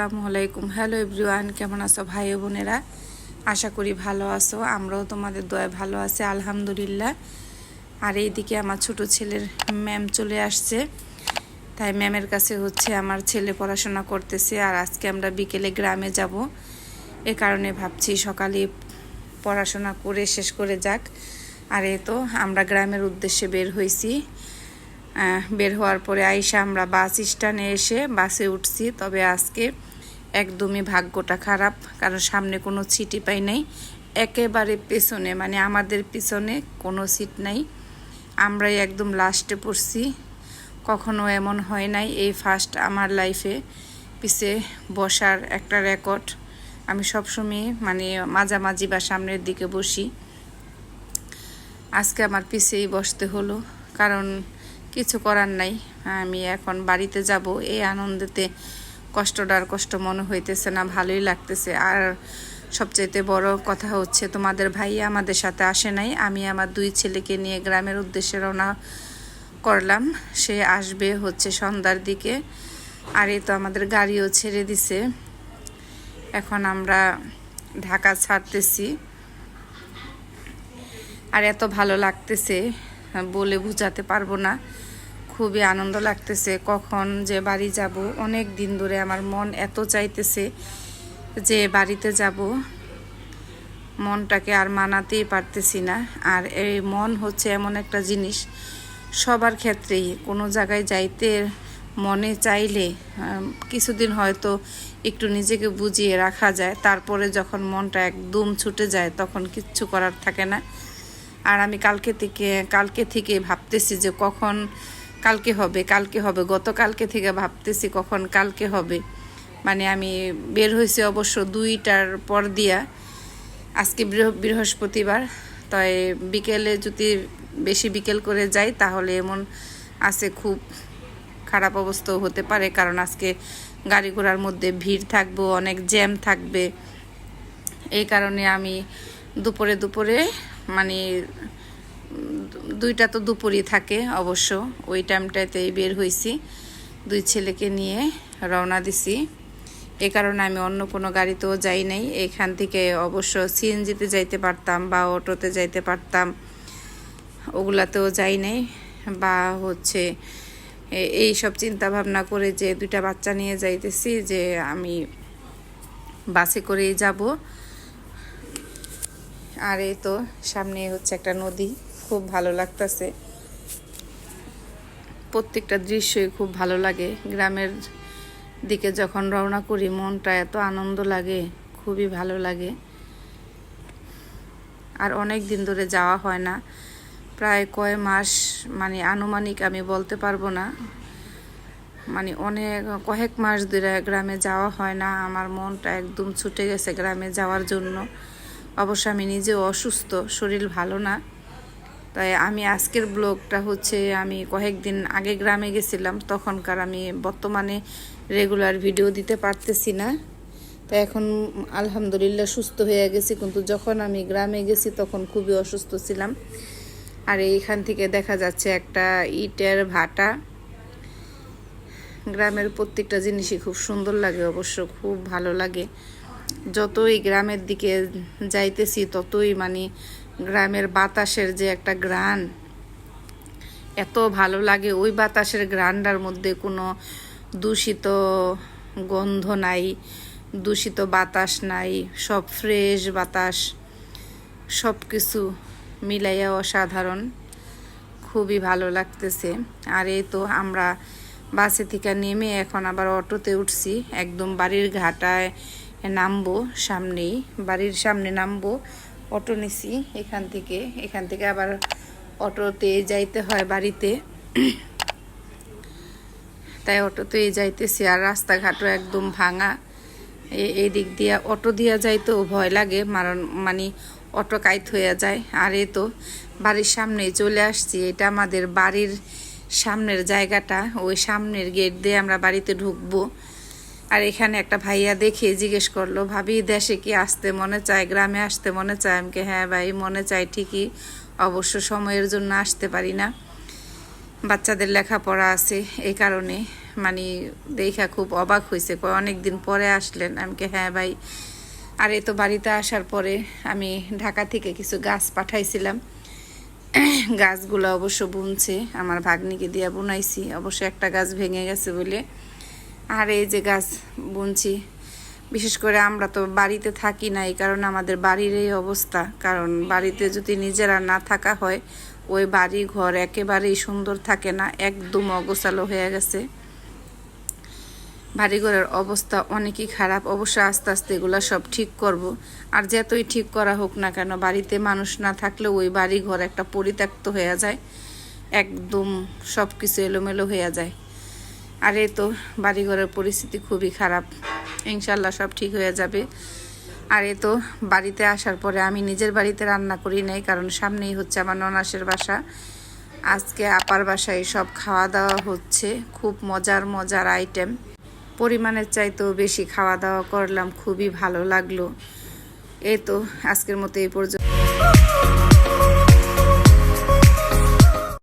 আসসালামু আলাইকুম। Hello everyone কেমন আছো ভাই বোনেরা? আশা করি ভালো আছো, আমরাও তোমাদের দয়ায় ভালো আছি, আলহামদুলিল্লাহ। আর এইদিকে আমার ছোট ছেলের ম্যাম চলে আসছে। তাই ম্যামের কাছে হচ্ছে আমার ছেলে পড়াশোনা করতেছে, আর আজকে আমরা বিকেলে গ্রামে যাব। এ কারণে ভাবছি সকালে পড়াশোনা করে শেষ করে যাক। আর এ তো আমরা গ্রামের উদ্দেশ্যে বের হয়েছি। বের হওয়ার পরে আইসা আমরা বাস স্ট্যান্ডে এসে বাসে উঠছি। তবে আজকে একদমই ভাগ্যটা খারাপ। কারণ সামনে কোনো সিটই পাই নাই। একেবারে পেছনে মানে আমাদের পিছনে কোনো সিট নাই। আমরাই একদম লাস্টে পড়ছি। কখনো এমন হয় নাই এই ফার্স্ট আমার লাইফে পিছে বসার একটা রেকর্ড আমি সবসময় মানে মাঝামাঝি বা সামনের দিকে বসি। আজকে আমার পিছেই বসতে হলো। কারণ কিছু করার নাই। আমি এখন বাড়িতে যাব। এই আনন্দেতে কষ্টটা কষ্ট মনে হইতেছে না, ভালোই লাগতেছে। আর সবচাইতে বড় কথা হচ্ছে, তোমাদের ভাই আমাদের সাথে আসে নাই। আমি আমার দুই ছেলেকে নিয়ে গ্রামের উদ্দেশ্যে রওনা করলাম। সে আসবে হচ্ছে সন্ধ্যার দিকে। আর এই তো আমাদের গাড়িও ছেড়ে দিছে। এখন আমরা ঢাকা ছাড়তেছি। আর এত ভালো লাগতেছে বলে বোঝাতে পারব না। খুবই আনন্দ লাগতেছে কখন যে বাড়ি যাব। অনেক দিন ধরে আমার মন এত চাইতেছে যে বাড়িতে যাব। মনটাকে আর মানাতেই পারতেছি না। আর এই মন হচ্ছে এমন একটা জিনিস, সবার ক্ষেত্রেই। কোনো জায়গায় যাইতে মনে চাইলে কিছুদিন হয়তো একটু নিজেকে বুঝিয়ে রাখা যায়। তারপরে যখন মনটা একদম ছুটে যায়, তখন কিচ্ছু করার থাকে না। আর আমি কালকে থেকে কালকে থেকে ভাবতেছি যে কখন কালকে হবে কালকে হবে। গতকালকে থেকে ভাবতেছি কখন কালকে হবে। মানে আমি বের হয়েছি অবশ্য দুইটার পর দিয়া। আজকে বৃহস্পতিবার। তাই বিকেলে যদি বেশি বিকেল করে যাই, তাহলে এমন আছে খুব খারাপ অবস্থাও হতে পারে। কারণ আজকে গাড়ি ঘোড়ার মধ্যে ভিড় থাকব, অনেক জ্যাম থাকবে। এই কারণে আমি দুপুরে দুপুরে মানে দুইটা তো দুপুরই থাকে অবশ্য। ওই টাইমটাতেই বের হয়েছি দুই ছেলেকে নিয়ে রওনা দিছি। এ কারণে আমি অন্য কোনো গাড়িতেও যাই নাই। এখান থেকে অবশ্য সিএনজিতে যাইতে পারতাম বা অটোতে যাইতে পারতাম, ওগুলাতেও যাই নাই। বা হচ্ছে এই সব চিন্তা ভাবনা করে যে দুইটা বাচ্চা নিয়ে যাইতেছি যে আমি বাসে করেই যাব। আর এই তো সামনে হচ্ছে একটা নদী। খুব ভালো লাগতেছে। প্রত্যেকটা দৃশ্যই খুব ভালো লাগে। গ্রামের দিকে যখন রওনা করি, মনটা এত আনন্দ লাগে, খুবই ভালো লাগে। আর অনেক দিন ধরে যাওয়া হয় না। প্রায় কয় মাস মানে আনুমানিক আমি বলতে পারব না। মানে অনেক, কয়েক মাস ধরে গ্রামে যাওয়া হয় না। আমার মনটা একদম ছুটে গেছে গ্রামে যাওয়ার জন্য। অবশ্য আমি নিজেও অসুস্থ, শরীর ভালো না। তাই আমি আজকের ব্লগটা হচ্ছে আমি কয়েকদিন আগে গ্রামে গেছিলাম, তখনকার আমি বর্তমানে রেগুলার ভিডিও দিতে পারতেছি না। তো এখন আলহামদুলিল্লাহ সুস্থ হয়ে গেছি, কিন্তু যখন আমি গ্রামে গেছি তখন খুবই অসুস্থ ছিলাম। আর এইখান থেকে দেখা যাচ্ছে একটা ইটের ভাটা। গ্রামের প্রত্যেকটা জিনিসই খুব সুন্দর লাগে, অবশ্য খুব ভালো লাগে। যতই গ্রামের দিকে যাইতেছি, ততই মানে গ্রামের বাতাসের যে একটা গ্রান এত ভালো লাগে ওই বাতাসের গ্রানটার মধ্যে কোনো দূষিত গন্ধ নাই, দূষিত বাতাস নাই, সব ফ্রেশ বাতাস, সব কিছু মিলাইয়া অসাধারণ, খুবই ভালো লাগতেছে। আর এই তো আমরা বাসে থেকে নেমে এখন আবার অটোতে উঠছি, একদম বাড়ির ঘাটায় নামবো, সামনেই, বাড়ির সামনে নামবো অটো নিছি এখান থেকে। এখান থেকে আবার অটোতে যাইতে হয় বাড়িতে। তাই অটোতে যাইতেছি আর রাস্তাঘাটও একদম ভাঙা। এই দিক দিয়া অটো দিয়া যাইতেও ভয় লাগে, মারণ মানে অটো কাইত হয়ে যায়। আর এ তো বাড়ির সামনে চলে আসছি, এটা আমাদের বাড়ির সামনের জায়গাটা। ওই সামনের গেট দিয়ে আমরা বাড়িতে ঢুকবো। আর এখানে একটা ভাইয়া দেখে জিজ্ঞেস করল ভাবি দেশে কি আসতে মনে চায়? গ্রামে আসতে মনে চায়? আমি কি, হ্যাঁ ভাই মনে চায় ঠিকই। অবশ্য সময়ের জন্য আসতে পারি না। বাচ্চাদের লেখাপড়া আছে এই কারণে। মানে দেখা খুব অবাক হয়েছে অনেক দিন পরে আসলেন। আমি কে হ্যাঁ ভাই। আর এ তো বাড়িতে আসার পরে আমি ঢাকা থেকে কিছু গাছ পাঠাইছিলাম। গাছগুলো অবশ্য বুনছে আমার ভাগ্নিকে দিয়ে বুনাইছি। অবশ্য একটা গাছ ভেঙে গেছে বলে আর এই যে গাছ বুনছি, বিশেষ করে আমরা তো বাড়িতে থাকি না, এই কারণে আমাদের বাড়ির এই অবস্থা। কারণ বাড়িতে যদি নিজেরা না থাকা হয়, ওই বাড়ি ঘর একেবারেই সুন্দর থাকে না, একদম অগোছালো হয়ে গেছে। বাড়িঘরের অবস্থা অনেকই খারাপ, অবশ্য আস্তে আস্তে এগুলো সব ঠিক করব। আর যতই ঠিক করা হোক না কেন, বাড়িতে মানুষ না থাকলে ওই বাড়ি ঘর একটা পরিত্যক্ত হয়ে যায়, একদম সব কিছু এলোমেলো হয়ে যায়। আর এই তো বাড়িঘরের পরিস্থিতি খুবই খারাপ। ইনশাল্লাহ সব ঠিক হয়ে যাবে। আর এ তো বাড়িতে আসার পরে আমি নিজের বাড়িতে রান্না করি নাই, কারণ সামনেই হচ্ছে আমার ননাসের বাসা। আজকে আপার বাসায় সব খাওয়া দাওয়া হচ্ছে, খুব মজার মজার আইটেম পরিমাণের চাইতেও বেশি খাওয়া দাওয়া করলাম, খুবই ভালো লাগল। এই তো আজকের মতো এই পর্যন্ত।